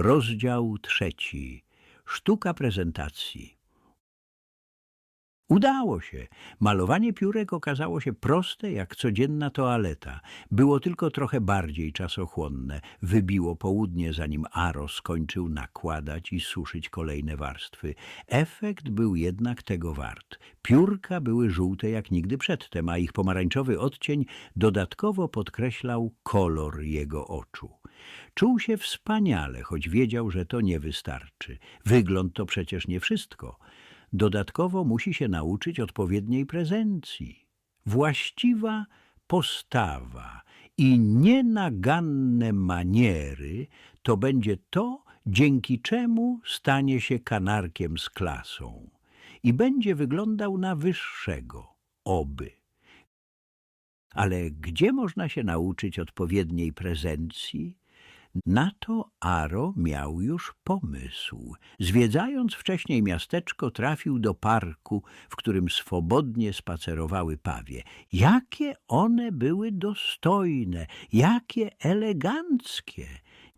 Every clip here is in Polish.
Rozdział trzeci. Sztuka prezentacji. Udało się. Malowanie piórek okazało się proste jak codzienna toaleta. Było tylko trochę bardziej czasochłonne. Wybiło południe, zanim Aro skończył nakładać i suszyć kolejne warstwy. Efekt był jednak tego wart. Piórka były żółte jak nigdy przedtem, a ich pomarańczowy odcień dodatkowo podkreślał kolor jego oczu. Czuł się wspaniale, choć wiedział, że to nie wystarczy. Wygląd to przecież nie wszystko. Dodatkowo musi się nauczyć odpowiedniej prezencji. Właściwa postawa i nienaganne maniery to będzie to, dzięki czemu stanie się kanarkiem z klasą i będzie wyglądał na wyższego, oby. Ale gdzie można się nauczyć odpowiedniej prezencji? Na to Aro miał już pomysł. Zwiedzając wcześniej miasteczko, trafił do parku, w którym swobodnie spacerowały pawie. Jakie one były dostojne, jakie eleganckie!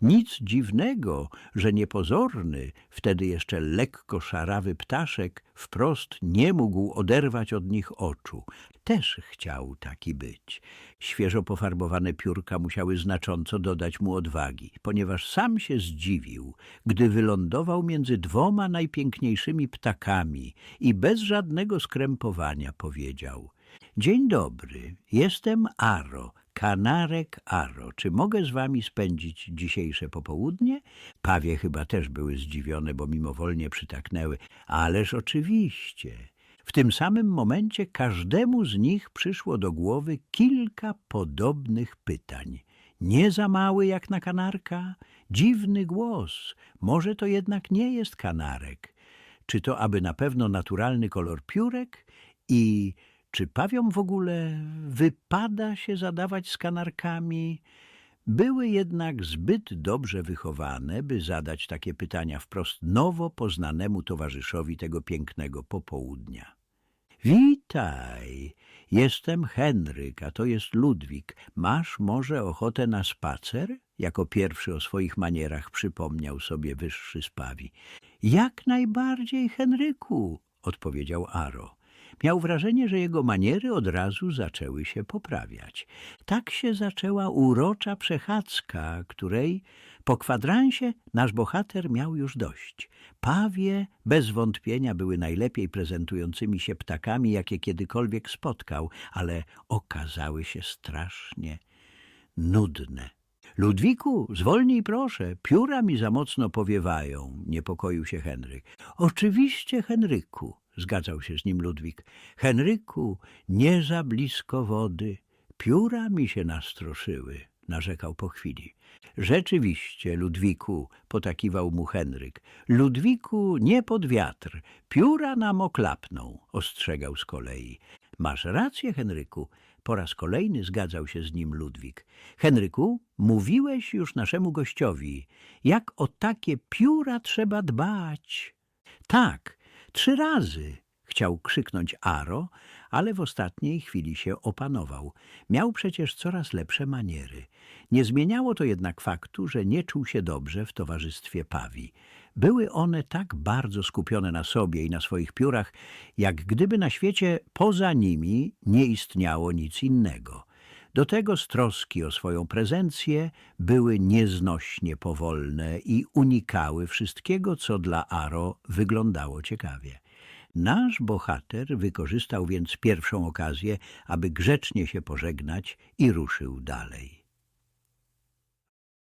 Nic dziwnego, że niepozorny, wtedy jeszcze lekko szarawy ptaszek wprost nie mógł oderwać od nich oczu. Też chciał taki być. Świeżo pofarbowane piórka musiały znacząco dodać mu odwagi, ponieważ sam się zdziwił, gdy wylądował między dwoma najpiękniejszymi ptakami i bez żadnego skrępowania powiedział – Dzień dobry, jestem Aro, kanarek Aro. Czy mogę z wami spędzić dzisiejsze popołudnie? Pawie chyba też były zdziwione, bo mimowolnie przytaknęły. Ależ oczywiście. W tym samym momencie każdemu z nich przyszło do głowy kilka podobnych pytań. Nie za mały jak na kanarka? Dziwny głos. Może to jednak nie jest kanarek. Czy to aby na pewno naturalny kolor piórek? I czy pawiom w ogóle wypada się zadawać z kanarkami? Były jednak zbyt dobrze wychowane, by zadać takie pytania wprost nowo poznanemu towarzyszowi tego pięknego popołudnia. Witaj, jestem Henryk, a to jest Ludwik. Masz może ochotę na spacer? Jako pierwszy o swoich manierach przypomniał sobie wyższy spawi. Jak najbardziej, Henryku, odpowiedział Aro. Miał wrażenie, że jego maniery od razu zaczęły się poprawiać. Tak się zaczęła urocza przechadzka, której po kwadransie nasz bohater miał już dość. Pawie bez wątpienia były najlepiej prezentującymi się ptakami, jakie kiedykolwiek spotkał, ale okazały się strasznie nudne. Ludwiku, zwolnij proszę, pióra mi za mocno powiewają, niepokoił się Henryk. Oczywiście, Henryku, zgadzał się z nim Ludwik. Henryku, nie za blisko wody, pióra mi się nastroszyły, narzekał po chwili. Rzeczywiście, Ludwiku, potakiwał mu Henryk. Ludwiku, nie pod wiatr, pióra nam oklapną, ostrzegał z kolei. Masz rację, Henryku. Po raz kolejny zgadzał się z nim Ludwik. Henryku, mówiłeś już naszemu gościowi, jak o takie pióra trzeba dbać. Tak, trzy razy, chciał krzyknąć Aro, ale w ostatniej chwili się opanował. Miał przecież coraz lepsze maniery. Nie zmieniało to jednak faktu, że nie czuł się dobrze w towarzystwie Pawi. Były one tak bardzo skupione na sobie i na swoich piórach, jak gdyby na świecie poza nimi nie istniało nic innego. Do tego z troski o swoją prezencję były nieznośnie powolne i unikały wszystkiego, co dla Aro wyglądało ciekawie. Nasz bohater wykorzystał więc pierwszą okazję, aby grzecznie się pożegnać i ruszył dalej.